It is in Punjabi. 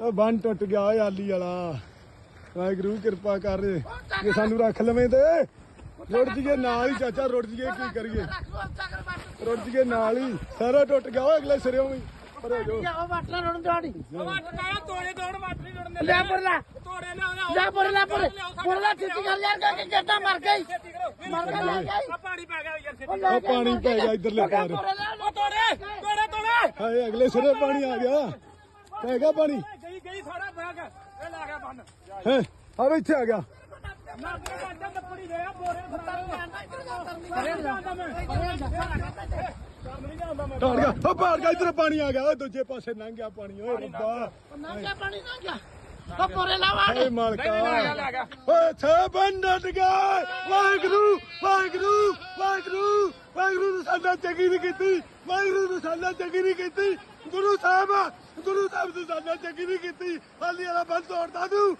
ਉਹ ਬੰਨ ਟੁੱਟ ਗਿਆ ਓਏ ਆਲੀ ਵਾਲਾ। ਵਾਹਿਗੁਰੂ ਕਿਰਪਾ ਕਰ ਜੇ ਸਾਨੂੰ ਰੱਖ ਲਵੇਂ ਤੇ। ਰੁੜ ਜੀਏ ਨਾਲ ਹੀ ਚਾਚਾ ਰੁੜ ਜੀਏ ਕੀ ਕਰੀਏ। ਰੁੜ ਜੀਏ ਨਾਲ ਹੀ। ਸਾਰਾ ਟੁੱਟ ਗਿਆ ਓਏ ਅਗਲੇ ਸਿਰੇ ਵੀ। ਪਰ ਹੋ ਜਾਓ। ਉਹ ਵਾਟਲਾ ਰੋਣ ਦਾੜੀ ਵੱਟ ਨਾ ਤੋੜੇ ਤੋੜ ਵੱਟ ਨਹੀਂ ਤੋੜਨੇ ਲੈ ਪੁਰਲਾ ਤੋੜੇ ਨਾ ਨਾ ਲੈ ਪੁਰਲਾ ਪੁਰ ਪੁਰਲਾ ਛੇਤੀ ਕਰ ਯਾਰ ਕਿ ਕਿੱਦਾਂ ਮਰ ਗਈ। ਛੇਤੀ ਕਰੋ। ਮਰ ਗਿਆ ਲੈ ਗਈ। ਆ ਪਾਣੀ ਪੈ ਗਿਆ ਯਾਰ ਉਹ ਪਾਣੀ ਪੈ ਗਿਆ ਇਧਰਲੇ ਪਾਰ। ਉਹ ਤੋੜੇ ਤੋੜੇ ਤੋੜੇ। ਹਾਏ ਅਗਲੇ ਸਿਰੇ ਪਾਣੀ ਆ ਗਿਆ। ਪੈ ਗਿਆ ਪਾਣੀ? ਗਈ ਗਈ ਸਾਰਾ ਬੈਗ। ਇਹ ਲਾ ਗਿਆ ਬੰਨ। ਹੈ? ਆ ਵੀ ਇੱਥੇ ਆ ਗਿਆ। ਆਪਣੇ ਨੱਪੜੀ ਗਿਆ ਬੋਰੇ ਫੜਾ ਟਾੜ ਗਿਆ। ਉਹ ਪਾੜ ਗਿਆ ਇਧਰ ਪਾਣੀ ਆ ਗਿਆ। ਓਏ ਦੂਜੇ ਪਾਸੇ ਲੰਘ ਗਿਆ ਪਾਣੀ। ਓਏ ਰੱਬਾ। ਨੰਗਾ ਪਾਣੀ ਨੰਗਾ ਉਹ ਪੁਰੇ ਲਾ ਵਾੜ। ਏ ਮਾਲਕਾ। ਓਏ ਛੇ ਬੰਦਟ ਗਏ ਵਾਹਿਗੁਰੂ ਵਾਹਿਗੁਰੂ। ਸਾਡਾ ਚੰਗੀ ਨਹੀਂ ਕੀਤੀ। ਵਾਹਿਗੁਰੂ ਨੇ ਸਾਡਾ ਚੰਗੀ ਨਹੀਂ ਕੀਤੀ। ਗੁਰੂ ਸਾਹਿਬ ਗੁਰੂ ਸਾਹਿਬ ਨੇ ਸਾਡਾ ਚੰਗੀ ਨਹੀਂ ਕੀਤੀ। ਹਾਲੀ ਵਾਲਾ ਬੰਦ ਤੋੜਦਾ ਤੂੰ।